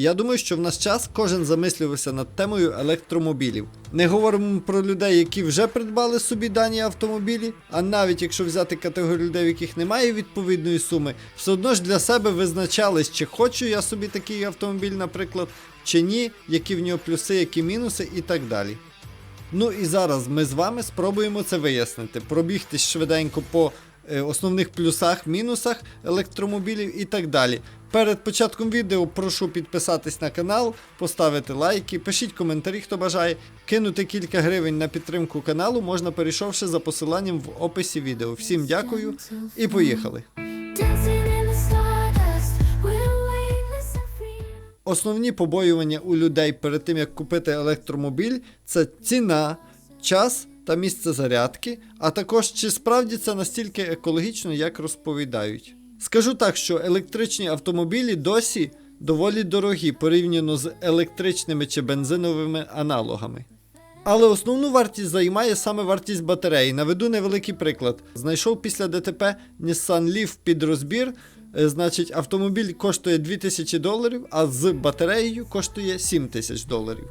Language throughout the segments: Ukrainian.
Я думаю, що в наш час кожен замислювався над темою електромобілів. Не говоримо про людей, які вже придбали собі дані автомобілі, а навіть якщо взяти категорію людей, в яких немає відповідної суми, все одно ж для себе визначались, чи хочу я собі такий автомобіль, наприклад, чи ні, які в нього плюси, які мінуси і так далі. Ну і зараз ми з вами спробуємо це вияснити, пробігтись швиденько по е, основних плюсах, мінусах електромобілів і так далі. Перед початком відео прошу підписатись на канал, поставити лайки, пишіть коментарі, хто бажає, кинути кілька гривень на підтримку каналу можна перейшовши за посиланням в описі відео. Всім дякую і поїхали! Основні побоювання у людей перед тим, як купити електромобіль, це ціна, час та місце зарядки, а також чи справді це настільки екологічно, як розповідають. Скажу так, що електричні автомобілі досі доволі дорогі порівняно з електричними чи бензиновими аналогами. Але основну вартість займає саме вартість батареї. Наведу невеликий приклад. Знайшов після ДТП Nissan Leaf під розбір. Е, Значить, автомобіль коштує 2000 доларів, а з батареєю коштує 7000 доларів.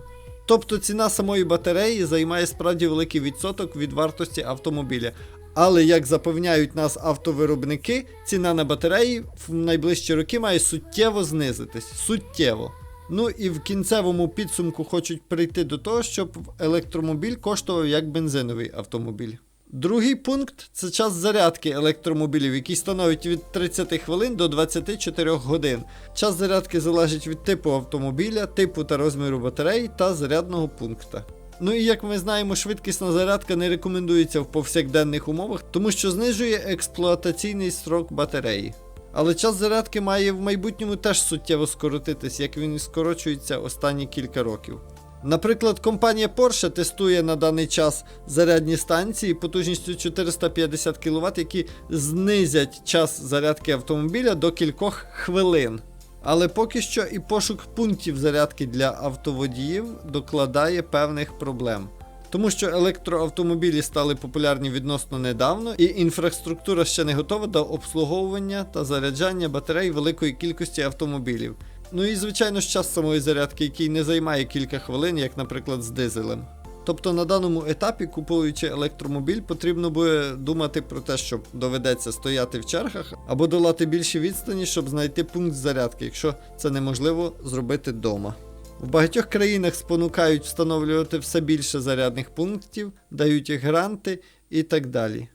Тобто ціна самої батареї займає справді великий відсоток від вартості автомобіля. Але як запевняють нас автовиробники, ціна на батареї в найближчі роки має суттєво знизитись. Суттєво. Ну і в кінцевому підсумку хочуть прийти до того, щоб електромобіль коштував як бензиновий автомобіль. Другий пункт це час зарядки електромобілів, який становить від 30 хвилин до 24 годин. Час зарядки залежить від типу автомобіля, типу та розміру батареї та зарядного пункта. Ну і як ми знаємо, швидкісна зарядка не рекомендується в повсякденних умовах, тому що знижує експлуатаційний строк батареї. Але час зарядки має в майбутньому теж суттєво скоротитись, як він і скорочується останні кілька років. Наприклад, компанія Porsche тестує на даний час зарядні станції потужністю 450 кВт, які знизять час зарядки автомобіля до кількох хвилин. Але поки що і пошук пунктів зарядки для автоводіїв докладає певних проблем. Тому що електроавтомобілі стали популярні відносно недавно, і інфраструктура ще не готова до обслуговування та заряджання батарей великої кількості автомобілів. Ну і звичайно ж час самої зарядки, який не займає кілька хвилин, як, наприклад, з дизелем. Тобто на даному етапі, купуючи електромобіль, потрібно буде думати про те, що доведеться стояти в чергах або долати більші відстані, щоб знайти пункт зарядки, якщо це неможливо зробити вдома. В багатьох країнах спонукають встановлювати все більше зарядних пунктів, дають їх гранти і так далі.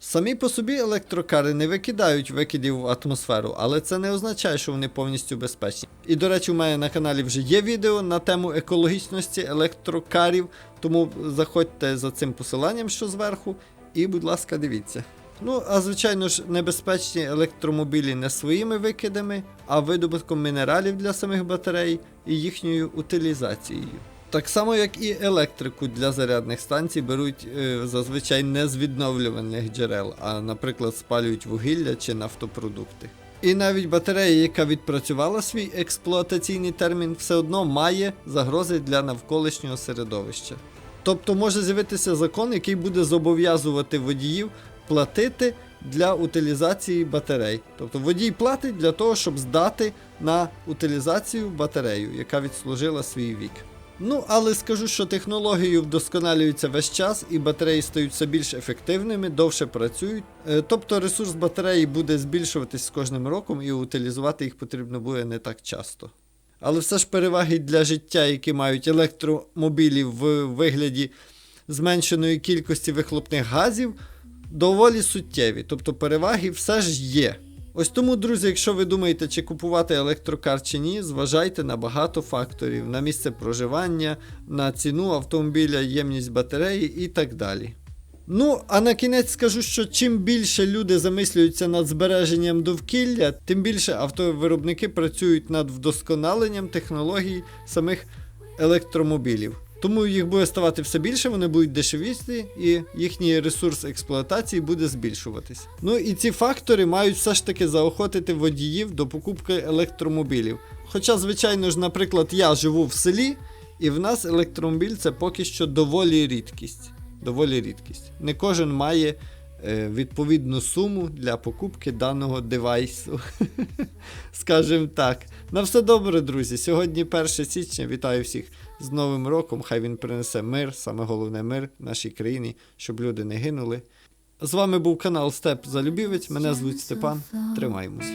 Самі по собі електрокари не викидають викидів в атмосферу, але це не означає, що вони повністю безпечні. І до речі, у мене на каналі вже є відео на тему екологічності електрокарів, тому заходьте за цим посиланням, що зверху, і, будь ласка, дивіться. Ну, а звичайно ж, небезпечні електромобілі не своїми викидами, а видобутком мінералів для самих батарей і їхньою утилізацією. Так само, як і електрику для зарядних станцій беруть е, зазвичай не з відновлюваних джерел, а, наприклад, спалюють вугілля чи нафтопродукти. І навіть батарея, яка відпрацювала свій експлуатаційний термін, все одно має загрози для навколишнього середовища. Тобто може з'явитися закон, який буде зобов'язувати водіїв платити для утилізації батарей. Тобто водій платить для того, щоб здати на утилізацію батарею, яка відслужила свій вік. Ну, але скажу, що технології вдосконалюються весь час, і батареї стають все більш ефективними, довше працюють. Е, Тобто ресурс батареї буде збільшуватись з кожним роком, і утилізувати їх потрібно буде не так часто. Але все ж переваги для життя, які мають електромобілі в вигляді зменшеної кількості вихлопних газів, доволі суттєві. Тобто переваги все ж є. Ось тому, друзі, якщо ви думаєте, чи купувати електрокар чи ні, зважайте на багато факторів: на місце проживання, на ціну автомобіля, ємність батареї і так далі. Ну, а на кінець скажу, що чим більше люди замислюються над збереженням довкілля, тим більше автовиробники працюють над вдосконаленням технологій самих електромобілів. Тому їх буде ставати все більше, вони будуть дешевісти, і їхній ресурс експлуатації буде збільшуватись. Ну і ці фактори мають все ж таки заохотити водіїв до покупки електромобілів. Хоча, звичайно ж, наприклад, я живу в селі, і в нас електромобіль це поки що доволі рідкість. Доволі рідкість. Не кожен має відповідну суму для покупки даного девайсу. Скажімо так. На все добре, друзі. Сьогодні 1 січня. Вітаю всіх з Новим роком. Хай він принесе мир, саме головне мир нашій країні, щоб люди не гинули. З вами був канал Степ Залюбівець. Мене звуть Степан. Тримаємось.